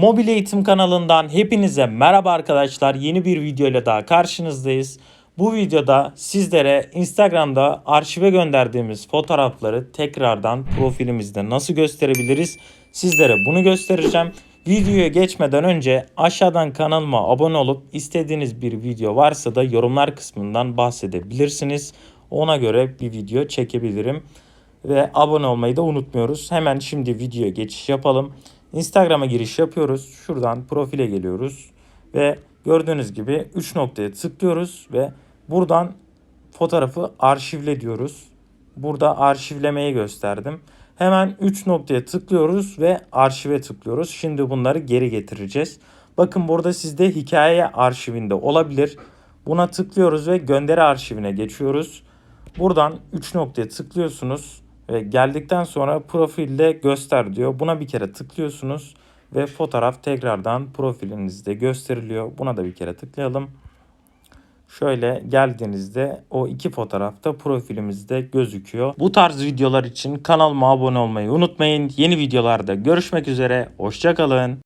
Mobil Eğitim kanalından hepinize merhaba arkadaşlar. Yeni bir video ile daha karşınızdayız. Bu videoda sizlere Instagram'da arşive gönderdiğimiz fotoğrafları tekrardan profilimizde nasıl gösterebiliriz? Sizlere bunu göstereceğim. Videoya geçmeden önce aşağıdan kanalıma abone olup istediğiniz bir video varsa da yorumlar kısmından bahsedebilirsiniz. Ona göre bir video çekebilirim. Ve abone olmayı da unutmuyoruz. Hemen şimdi videoya geçiş yapalım. Instagram'a giriş yapıyoruz. Şuradan profile geliyoruz. Ve gördüğünüz gibi 3 noktaya tıklıyoruz ve buradan fotoğrafı arşivle diyoruz. Burada arşivlemeyi gösterdim. Hemen 3 noktaya tıklıyoruz ve arşive tıklıyoruz. Şimdi bunları geri getireceğiz. Bakın burada sizde hikaye arşivinde olabilir. Buna tıklıyoruz ve gönderi arşivine geçiyoruz. Buradan 3 noktaya tıklıyorsunuz ve geldikten sonra profilde göster diyor. Buna bir kere tıklıyorsunuz ve fotoğraf tekrardan profilinizde gösteriliyor. Buna da bir kere tıklayalım. Şöyle geldiğinizde o iki fotoğraf da profilimizde gözüküyor. Bu tarz videolar için kanalıma abone olmayı unutmayın. Yeni videolarda görüşmek üzere. Hoşçakalın.